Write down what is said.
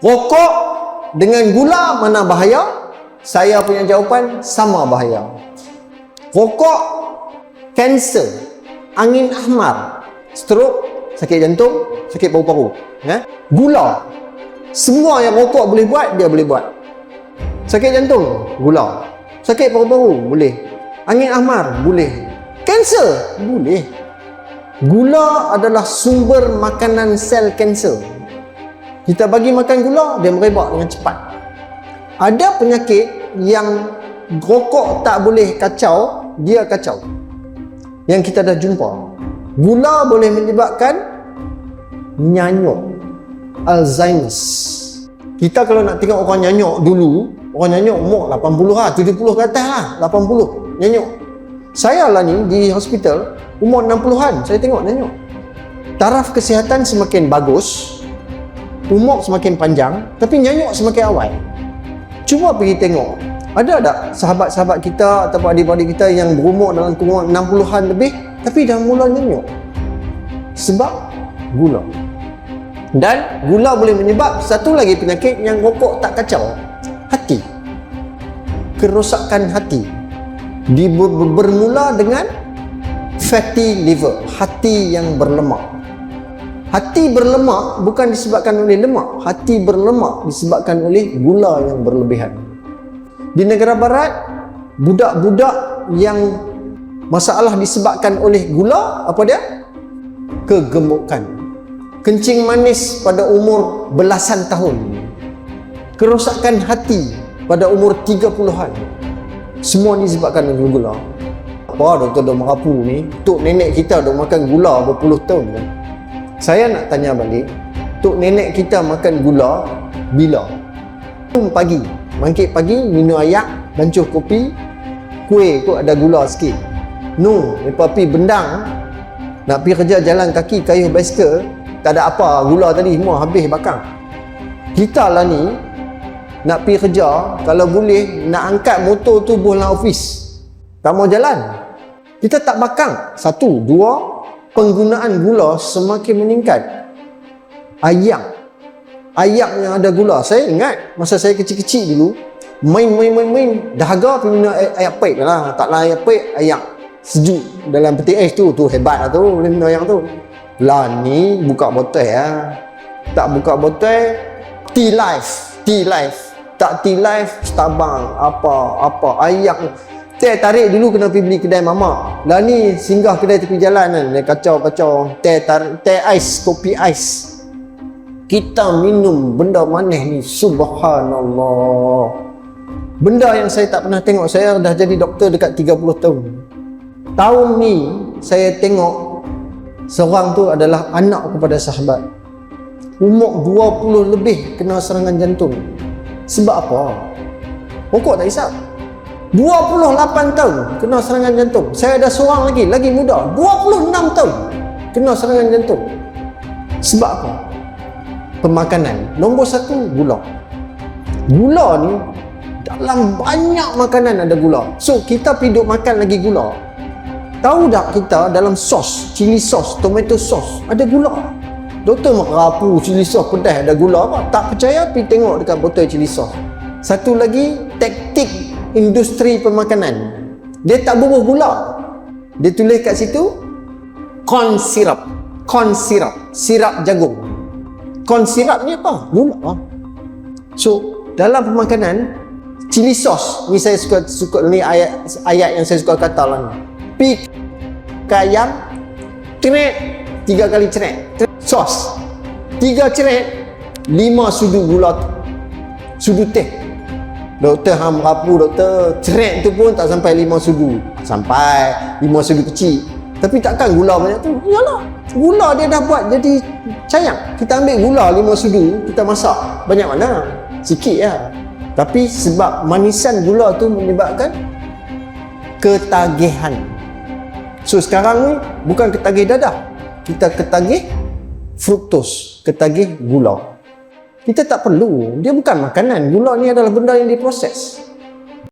Rokok dengan gula mana bahaya? Saya punya jawapan sama bahaya. Rokok, kanser, angin ahmar, stroke, sakit jantung, sakit paru-paru. Ya? Gula. Semua yang rokok boleh buat, dia boleh buat. Sakit jantung, gula. Sakit paru-paru, boleh. Angin ahmar, boleh. Kanser, boleh. Gula adalah sumber makanan sel kanser. Kita bagi makan gula, dia merebak dengan cepat. Ada penyakit yang rokok tak boleh kacau, dia kacau. Yang kita dah jumpa. Gula boleh menyebabkan nyanyuk, Alzheimer's. Kita kalau nak tengok orang nyanyuk dulu, orang nyanyuk umur 80 lah, 70 ke atas lah, 80 nyanyuk. Saya lah ni di hospital, umur 60-an, saya tengok nyanyuk. Taraf kesihatan semakin bagus, umur semakin panjang, tapi nyanyuk semakin awal. Cuba pergi tengok, ada tak sahabat-sahabat kita atau adik-adik kita yang berumur dalam kurungan 60-an lebih, tapi dah mula nyanyuk? Sebab gula. Dan gula boleh menyebab satu lagi penyakit yang rokok tak kacau. Hati. Kerosakan hati. Di ber- bermula dengan fatty liver, hati yang berlemak. Hati berlemak bukan disebabkan oleh lemak, hati berlemak disebabkan oleh gula yang berlebihan. Di negara barat, budak-budak yang masalah disebabkan oleh gula apa dia? Kegemukan. Kencing manis pada umur belasan tahun. Kerosakan hati pada umur 30-an. Semua disebabkan oleh gula. Apa Dr. Dok Merapu ni, tok nenek kita dok makan gula berpuluh tahun kan? Saya nak tanya balik, tok nenek kita makan gula bila? Pagi, bangkit pagi minum ayak, bancuh kopi, kuih tu ada gula sikit. No, lepas pi bendang, nak pergi kerja jalan kaki kayuh basikal, tak ada apa, gula tadi semua habis bakang. Kita lah ni, nak pergi kerja, kalau boleh, nak angkat motor tu bola ofis. Tak mau jalan. Kita tak bakang. Satu, dua, penggunaan gula semakin meningkat. Ayak. Ayak yang ada gula. Saya ingat masa saya kecil-kecil dulu, main main main main dahaga pergi minum air, air pek lah. Taklah air pek, ayak sejuk dalam peti ais tu. Tu hebat lah tu, minum ayak tu. Lah ni buka botol ya. Tak buka botol, tea life, tea life. Tak tea life, Starbucks, apa, apa, ayak. Teh tarik dulu kena pergi beli kedai mamak. Lah ni singgah kedai tepi jalan kan. Dia kacau-kacau. Teh tarik, teh ais, kopi ais. Kita minum benda manis ni. Subhanallah. Benda yang saya tak pernah tengok. Saya dah jadi doktor dekat 30 tahun. Tahun ni saya tengok seorang tu adalah anak kepada sahabat. Umur 20 lebih kena serangan jantung. Sebab apa? Pokok tak hisap. 28 tahun kena serangan jantung. Saya ada seorang lagi, lagi muda, 26 tahun kena serangan jantung. Sebab apa? Pemakanan. Nombor satu, gula. Gula ni dalam banyak makanan ada gula. So, kita piduk makan lagi gula. Tahu tak kita dalam sos, cili sos, tomato sos, ada gula. Doktor merapu cili sos pedas ada gula apa? Tak percaya, pergi tengok dekat botol cili sos. Satu lagi, taktik industri pemakanan. Dia tak bubuh gula. Dia tulis kat situ corn syrup. Corn syrup, sirap jagung. Corn syrup ni apa? Gula. So, dalam pemakanan cili sos ni saya suka suka ni ayat ayat yang saya suka kata lah ni. Pi kayam ceret tiga kali ceret sos tiga ceret lima sudu gula sudu teh Doktor ham rapu doktor ceret tu pun tak sampai lima sudu. Sampai lima sudu kecil. Tapi takkan gula banyak tu? Iyalah. Gula dia dah buat jadi cayang. Kita ambil gula lima sudu, kita masak. Banyak mana? Sikit ya. Tapi sebab manisan gula tu menyebabkan ketagihan. So sekarang ni bukan ketagih dadah. Kita ketagih fruktos, ketagih gula. Kita tak perlu. Dia bukan makanan. Gula ni adalah benda yang diproses.